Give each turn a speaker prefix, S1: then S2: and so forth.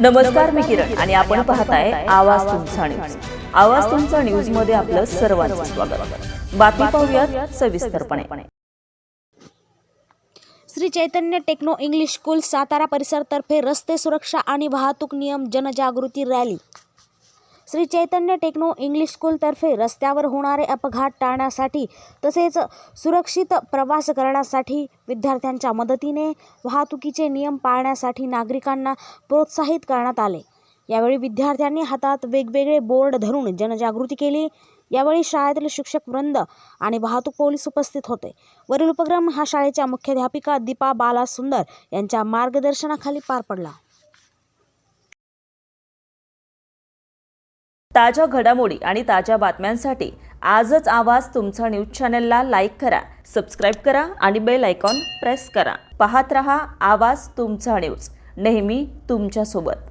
S1: नमस्कार मी किरण आणि आपण पाहताय आवाज तुमचा न्यूज आवाज तुमचा न्यूजमध्ये आपलं सर्वांचं स्वागत. बातमी पाहूयात सविस्तरपणे.
S2: Shri Chaitanya techno English school Satara परिसरतर्फे रस्ते सुरक्षा आणि वाहतूक नियम जनजागृती rally. Shri Chaitanya techno English स्कूलतर्फे रस्त्यावर होणारे अपघात टाळण्यासाठी तसेच सुरक्षित प्रवास करण्यासाठी विद्यार्थ्यांच्या मदतीने वाहतुकीचे नियम पाळण्यासाठी नागरिकांना प्रोत्साहित करण्यात आले. यावेळी विद्यार्थ्यांनी हातात वेगवेगळे बोर्ड धरून जनजागृती केली. यावेळी शाळेतील शिक्षक वृंद आणि वाहतूक पोलीस उपस्थित होते. वरील उपक्रम हा शाळेच्या मुख्याध्यापिका दीपा बाला सुंदर यांच्या मार्गदर्शनाखाली पार पडला.
S1: ताज्या घडामोडी आणि ताज्या बातम्यांसाठी आजच आवाज तुमचा न्यूज चॅनलला लाईक करा सबस्क्राईब करा आणि बेल आयकॉन प्रेस करा. पाहत रहा आवाज तुमचा न्यूज. नेहमी तुमच्यासोबत.